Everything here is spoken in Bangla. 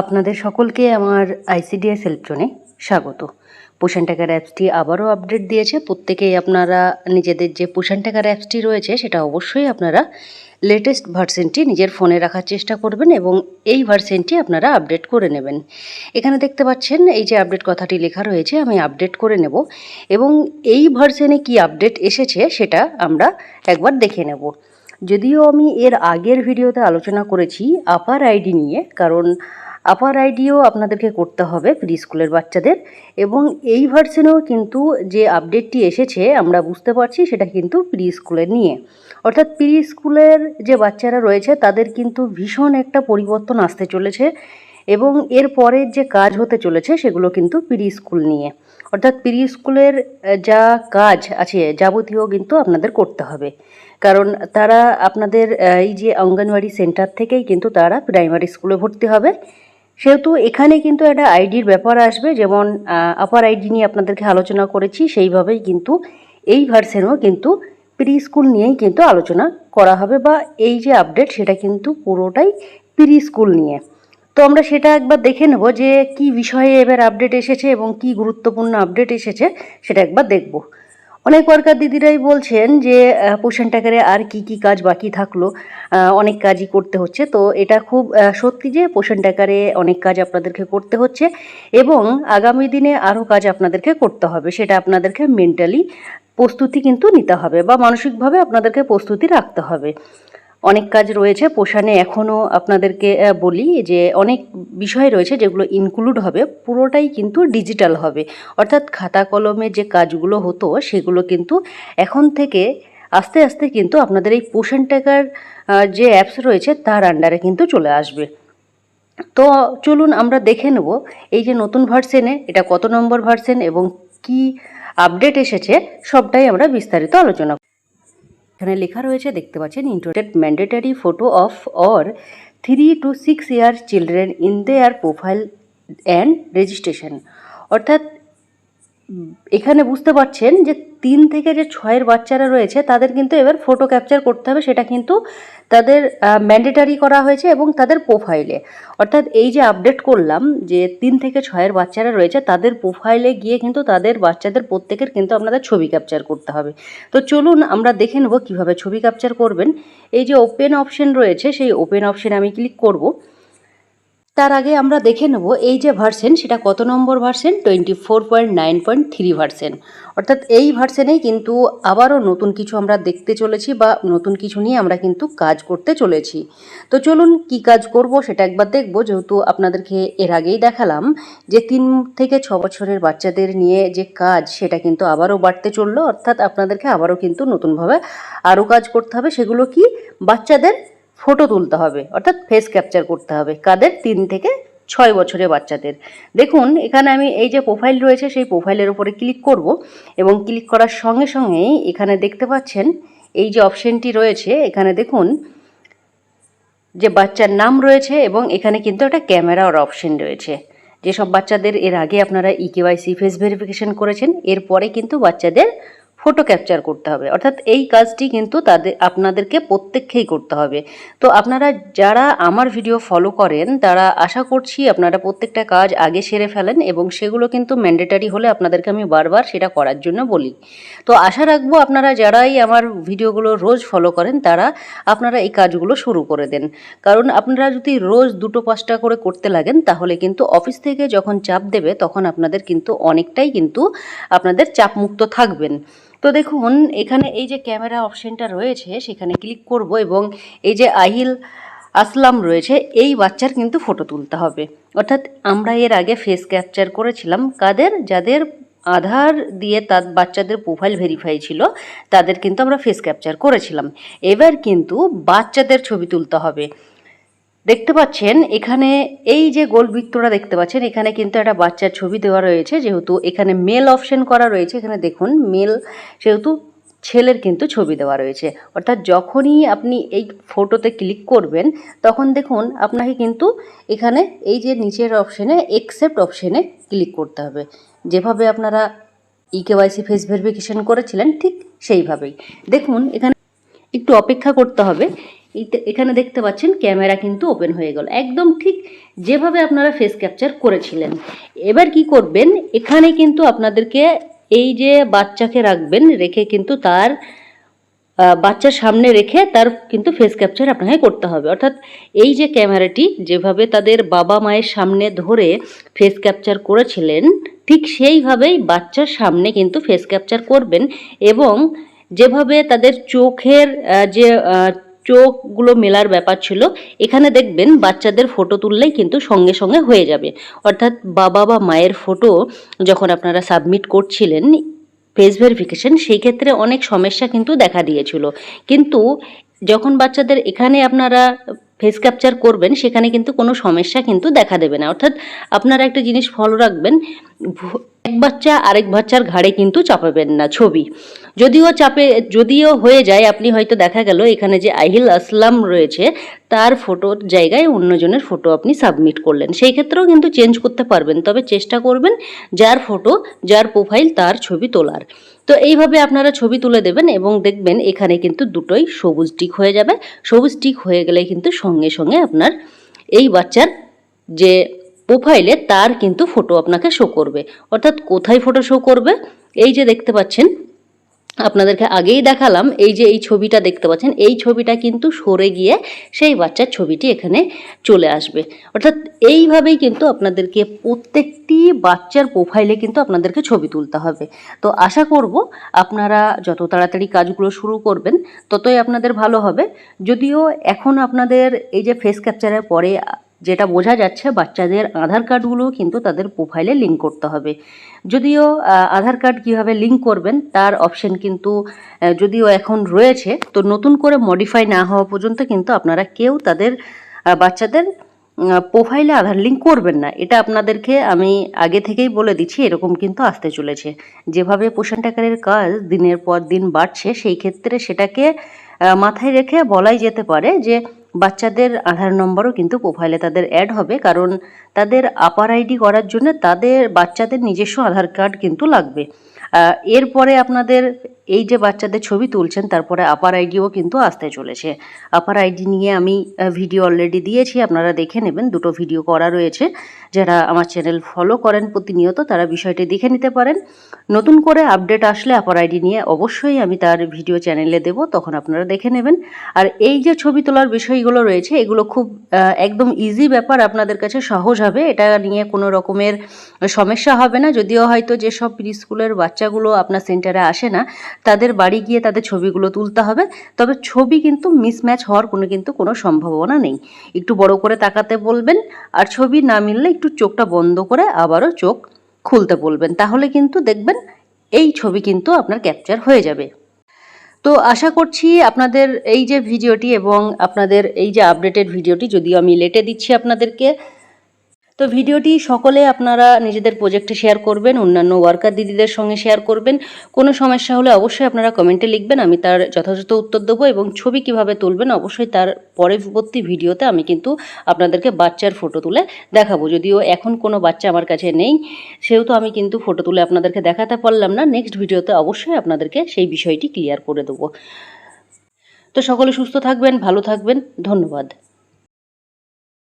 আপনাদের সকলকে আমার আইসিডিএস হেল্পজনে স্বাগত। পোষণ টাকার অ্যাপসটি আবারও আপডেট দিয়েছে। প্রত্যেকেই আপনারা নিজেদের যে পোষণ টাকার অ্যাপসটি রয়েছে, সেটা অবশ্যই আপনারা লেটেস্ট ভার্সনটি নিজের ফোনে রাখার চেষ্টা করবেন এবং এই ভার্সনটি আপনারা আপডেট করে নেবেন। এখানে দেখতে পাচ্ছেন, এই যে আপডেট কথাটি লেখা রয়েছে, আমি আপডেট করে নেব এবং এই ভার্সেনে কি আপডেট এসেছে, সেটা আমরা একবার দেখে নেব। যদিও আমি এর আগের ভিডিওতে আলোচনা করেছি আপার আইডি নিয়ে, কারণ আপার আইডিও আপনাদেরকে করতে হবে প্রি স্কুলের বাচ্চাদের এবং এই ভার্সনেও কিন্তু যে আপডেটটি এসেছে, আমরা বুঝতে পারছি সেটা কিন্তু প্রি স্কুলের নিয়ে। অর্থাৎ প্রি স্কুলের যে বাচ্চারা রয়েছে, তাদের কিন্তু ভীষণ একটা পরিবর্তন আসতে চলেছে এবং এর পরের যে কাজ হতে চলেছে, সেগুলো কিন্তু প্রি স্কুল নিয়ে। অর্থাৎ প্রি স্কুলের যা কাজ আছে, যাবতীয় কিন্তু আপনাদের করতে হবে। কারণ তারা আপনাদের এই যে অঙ্গনওয়াড়ি সেন্টার থেকেই কিন্তু তারা প্রাইমারি স্কুলে ভর্তি হবে। সেহেতু এখানে কিন্তু একটা আইডির ব্যাপার আসবে, যেমন আপার আইডি নিয়ে আপনাদেরকে আলোচনা করেছি, সেইভাবেই কিন্তু এই ভার্সেনও কিন্তু প্রি স্কুল নিয়েই কিন্তু আলোচনা করা হবে বা এই যে আপডেট সেটা কিন্তু পুরোটাই প্রি স্কুল নিয়ে। তো আমরা সেটা একবার দেখে নেব যে কি বিষয়ে এবার আপডেট এসেছে এবং কি গুরুত্বপূর্ণ আপডেট এসেছে, সেটা একবার দেখব। অনেক ওয়ার্কার দিদিরাই বলছেন যে পোষণ টাকারে আর কি কি কাজ বাকি থাকল অনেক কাজই করতে হচ্ছে। তো এটা খুব সত্যি যে পোষণ টাকারে অনেক কাজ আপনাদেরকে করতে হচ্ছে এবং আগামী দিনে আরও কাজ আপনাদেরকে করতে হবে, সেটা আপনাদেরকে মেন্টালি প্রস্তুতি কিন্তু নিতে হবে বা মানসিকভাবে আপনাদেরকে প্রস্তুতি রাখতে হবে। অনেক কাজ রয়েছে পোষণে এখনও আপনাদেরকে বলি যে অনেক বিষয় রয়েছে যেগুলো ইনক্লুড হবে, পুরোটাই কিন্তু ডিজিটাল হবে অর্থাৎ খাতা কলমে যে কাজগুলো হতো, সেগুলো কিন্তু এখন থেকে আস্তে আস্তে কিন্তু আপনাদের এই পোষণ টাকার যে অ্যাপস রয়েছে, তার আন্ডারে কিন্তু চলে আসবে তো চলুন আমরা দেখে নেব এই যে নতুন ভার্সেনে এটা কত নম্বর ভার্সেন এবং কি আপডেট এসেছে, সবটাই আমরা বিস্তারিত আলোচনা। এখানে লেখা রয়েছে, দেখতে পাচ্ছেন internet mandatory photo of or three to six year children in their profile and registration অর্থাৎ এখানে বুঝতে পারছেন যে তিন থেকে যে ছয়ের বাচ্চারা রয়েছে, তাদের কিন্তু এবার ফটো ক্যাপচার করতে হবে। সেটা কিন্তু তাদের ম্যান্ডেটারি করা হয়েছে এবং তাদের প্রোফাইলে অর্থাৎ এই যে আপডেট করলাম যে তিন থেকে ছয়ের বাচ্চারা রয়েছে, তাদের প্রোফাইলে গিয়ে কিন্তু তাদের বাচ্চাদের প্রত্যেকের কিন্তু আপনাদের ছবি ক্যাপচার করতে হবে। তো চলুন আমরা দেখে নেব কীভাবে ছবি ক্যাপচার করবেন। এই যে ওপেন অপশন রয়েছে, সেই ওপেন অপশনে আমি ক্লিক করব। তার আগে আমরা দেখে নেব এই যে ভার্সেন সেটা কত নম্বর version twenty four point nine point three version অর্থাৎ এই ভার্সেনেই কিন্তু আবারও নতুন কিছু আমরা দেখতে চলেছি বা নতুন কিছু নিয়ে আমরা কিন্তু কাজ করতে চলেছি। তো চলুন কি কাজ করব সেটা একবার দেখব, যেহেতু আপনাদেরকে এর আগেই দেখালাম যে তিন থেকে ছ বছরের বাচ্চাদের নিয়ে যে কাজ, সেটা কিন্তু আবারও বাড়তে চলল। অর্থাৎ আপনাদেরকে আবারও কিন্তু নতুনভাবে আরও কাজ করতে হবে। সেগুলো কি? বাচ্চাদের ফটো তুলতে হবে, অর্থাৎ ফেস ক্যাপচার করতে হবে কাদের? তিন থেকে ছয় বছরের বাচ্চাদের। দেখুন, এখানে আমি এই যে প্রোফাইল রয়েছে, সেই প্রোফাইলের উপরে ক্লিক করব এবং ক্লিক করার সঙ্গে সঙ্গেই এখানে দেখতে পাচ্ছেন, এই যে অপশনটি রয়েছে, এখানে দেখুন যে বাচ্চার নাম রয়েছে এবং এখানে কিন্তু একটা ক্যামেরার অপশন রয়েছে। যেসব বাচ্চাদের এর আগে আপনারা ইকেওয়াইসি ফেস ভেরিফিকেশন করেছেন, এরপরে কিন্তু বাচ্চাদের ফটো ক্যাপচার করতে হবে। অর্থাৎ এই কাজটি কিন্তু তাদের, আপনাদেরকে প্রত্যেককেই করতে হবে। তো আপনারা যারা আমার ভিডিও ফলো করেন, তারা আশা করছি আপনারা প্রত্যেকটা কাজ আগে সেরে ফেলেন এবং সেগুলো কিন্তু ম্যান্ডেটারি হলে আপনাদেরকে আমি বারবার সেটা করার জন্য বলি। তো আশা রাখব আপনারা যারাই আমার ভিডিওগুলো রোজ ফলো করেন, তারা আপনারা এই কাজগুলো শুরু করে দেন। কারণ আপনারা যদি রোজ দুটো পাঁচটা করে করতে লাগেন, তাহলে কিন্তু অফিস থেকে যখন চাপ দেবে, তখন আপনাদের কিন্তু অনেকটাই কিন্তু আপনাদের চাপমুক্ত থাকবেন। তো দেখুন, এখানে এই যে ক্যামেরা অপশনটা রয়েছে, সেখানে ক্লিক করব এবং এই যে আহিল আসলাম রয়েছে, এই বাচ্চার কিন্তু ফটো তুলতে হবে। অর্থাৎ আমরা এর আগে ফেস ক্যাপচার করেছিলাম। কাদের? যাদের আধার দিয়ে তার বাচ্চাদের প্রোফাইল ভেরিফাই ছিল, তাদের কিন্তু আমরা ফেস ক্যাপচার করেছিলাম। এবার কিন্তু বাচ্চাদের ছবি তুলতে হবে। দেখতে পাচ্ছেন, এখানে এই যে গোল বৃত্তটা দেখতে পাচ্ছেন, এখানে কিন্তু একটা বাচ্চার ছবি দেওয়া রয়েছে, যেহেতু এখানে মেল অপশন করা রয়েছে, এখানে দেখুন, মেল সেহেতু ছেলের কিন্তু ছবি দেওয়া রয়েছে। অর্থাৎ যখনই আপনি এই ফটোতে ক্লিক করবেন, তখন দেখুন, আপনাকে কিন্তু এখানে এই যে নিচের অপশনে একসেপ্ট অপশনে ক্লিক করতে হবে। যেভাবে আপনারা ই কেওয়াইসি ফেস ভেরিফিকেশন করেছিলেন, ঠিক সেইভাবেই। দেখুন, এখানে একটু অপেক্ষা করতে হবে। এখানে দেখতে পাচ্ছেন ক্যামেরা কিন্তু ওপেন হয়ে গেল। একদম ঠিক যেভাবে আপনারা ফেস ক্যাপচার করেছিলেন। এবার কি করবেন, এখানে কিন্তু আপনাদেরকে এই যে বাচ্চাকে রাখবেন, রেখে কিন্তু তার বাচ্চার সামনে রেখে তার কিন্তু ফেস ক্যাপচার আপনাকে করতে হবে। অর্থাৎ এই যে ক্যামেরাটি, যেভাবে তাদের বাবা মায়ের সামনে ধরে ফেস ক্যাপচার করেছিলেন, ঠিক সেইভাবেই বাচ্চার সামনে কিন্তু ফেস ক্যাপচার করবেন এবং যেভাবে তাদের চোখের যে চোখগুলো মেলার ব্যাপার ছিল, এখানে দেখবেন বাচ্চাদের ফটো তুললেই কিন্তু সঙ্গে সঙ্গে হয়ে যাবে। অর্থাৎ বাবা বা মায়ের ফটো যখন আপনারা সাবমিট করছিলেন ফেস ভেরিফিকেশন সেই ক্ষেত্রে অনেক সমস্যা কিন্তু দেখা দিয়েছিল। কিন্তু যখন বাচ্চাদের এখানে আপনারা ফেস ক্যাপচার করবেন, সেখানে কিন্তু কোনো সমস্যা কিন্তু দেখা দেবে না। অর্থাৎ আপনারা একটা জিনিস ফলো রাখবেন এক বাচ্চা আরেক বাচ্চার ঘাড়ে কিন্তু চাপাবেন না, ছবি। যদিও চাপে, যদিও হয়ে যায়, আপনি হয়তো দেখা গেল এখানে যে আহিল আসলাম রয়েছে, তার ফটোর জায়গায় অন্যজনের ফটো আপনি সাবমিট করলেন। সেই ক্ষেত্রেও কিন্তু চেঞ্জ করতে পারবেন, তবে চেষ্টা করবেন যার ফটো, যার প্রোফাইল, তার ছবি তোলার। তো এইভাবে আপনারা ছবি তুলে দেবেন এবং দেখবেন এখানে কিন্তু দুটোই সবুজ টিক হয়ে যাবে। সবুজ টিক হয়ে গেলে কিন্তু সঙ্গে সঙ্গে আপনার এই বাচ্চার যে প্রোফাইলে তার কিন্তু ফটো আপনাকে শো করবে। অর্থাৎ কোথায় ফটো শো করবে? এই যে দেখতে পাচ্ছেন, আপনাদেরকে আগেই দেখালাম, এই যে এই ছবিটা দেখতে পাচ্ছেন, এই ছবিটা কিন্তু সরে গিয়ে সেই বাচ্চার ছবিটি এখানে চলে আসবে। অর্থাৎ এইভাবেই কিন্তু আপনাদেরকে প্রত্যেকটি বাচ্চার প্রোফাইলে কিন্তু আপনাদেরকে ছবি তুলতে হবে। তো আশা করব আপনারা যত তাড়াতাড়ি কাজগুলো শুরু করবেন, ততই আপনাদের ভালো হবে। যদিও এখন আপনাদের এই যে ফেস ক্যাপচারের পরে যেটা বোঝা যাচ্ছে বাচ্চাদের আধার কার্ডগুলো কিন্তু তাদের প্রোফাইলে লিঙ্ক করতে হবে। যদিও আধার কার্ড কীভাবে লিঙ্ক করবেন, তার অপশন কিন্তু যদিও এখন রয়েছে, তো নতুন করে মডিফাই না হওয়া পর্যন্ত কিন্তু আপনারা কেউ তাদের বাচ্চাদের প্রোফাইলে আধার লিঙ্ক করবেন না। এটা আপনাদেরকে আমি আগে থেকেই বলে দিচ্ছি, এরকম কিন্তু আসতে চলেছে। যেভাবে পোষণ টাকারের কাজ দিনের পর দিন বাড়ছে, সেই ক্ষেত্রে সেটাকে মাথায় রেখে বলাই যেতে পারে যে বাচ্চাদের আধার নম্বরও কিন্তু প্রোফাইলে তাদের অ্যাড হবে, কারণ তাদের আপার আইডি করার জন্য তাদের বাচ্চাদের নিজস্ব আধার কার্ড কিন্তু লাগবে। এরপরে আপনাদের এই যে বাচ্চাদের ছবি তুলছেন, তারপরে আপার আইডিও কিন্তু আসতে চলেছে। আপার আইডি নিয়ে আমি ভিডিও অলরেডি দিয়েছি, আপনারা দেখে নেবেন। দুটো ভিডিও করা রয়েছে। যারা আমার চ্যানেল ফলো করেন প্রতিনিয়ত, তারা বিষয়টি দেখে নিতে পারেন। নতুন করে আপডেট আসলে আপার আইডি নিয়ে অবশ্যই আমি তার ভিডিও চ্যানেলে দেব, তখন আপনারা দেখে নেবেন। আর এই যে ছবি তোলার বিষয়গুলো রয়েছে, এগুলো খুব একদম ইজি ব্যাপার, আপনাদের কাছে সহজ হবে। এটা নিয়ে কোনো রকমের সমস্যা হবে না। যদিও হয়তো যেসব প্রি স্কুলের বাচ্চাগুলো আপনার সেন্টারে আসে না তাদের বাড়ি গিয়ে তাদের ছবিগুলো তুলতে হবে। তবে ছবি কিন্তু মিসম্যাচ হওয়ার কোনো কিন্তু কোনো সম্ভাবনা নেই। একটু বড় করে তাকাতে বলবেন আর ছবি না মিললে একটু চোখটা বন্ধ করে আবারও চোখ খুলতে বলবেন। তাহলে কিন্তু দেখবেন এই ছবি কিন্তু আপনার ক্যাপচার হয়ে যাবে। তো আশা করছি আপনাদের এই যে ভিডিওটি এবং আপনাদের এই যে আপডেটেড ভিডিওটি, যদিও আমি লেটে দিচ্ছি আপনাদেরকে তো ভিডিওটি সকলে আপনারা নিজেদের প্রজেক্টে শেয়ার করবেন, অন্যান্য ওয়ার্কার দিদিদের সঙ্গে শেয়ার করবেন। কোনো সমস্যা হলে অবশ্যই আপনারা কমেন্টে লিখবেন, আমি তার যথাযথ উত্তর দেবো এবং ছবি কীভাবে তুলবেন অবশ্যই তার পরবর্তী ভিডিওতে আমি কিন্তু আপনাদেরকে বাচ্চার ফটো তুলে দেখাবো। যদিও এখন কোনো বাচ্চা আমার কাছে নেই, সেহেতু আমি কিন্তু ফটো তুলে আপনাদেরকে দেখাতে পারলাম না। নেক্সট ভিডিওতে অবশ্যই আপনাদেরকে সেই বিষয়টি ক্লিয়ার করে দেবো। তো সকলে সুস্থ থাকবেন, ভালো থাকবেন, ধন্যবাদ।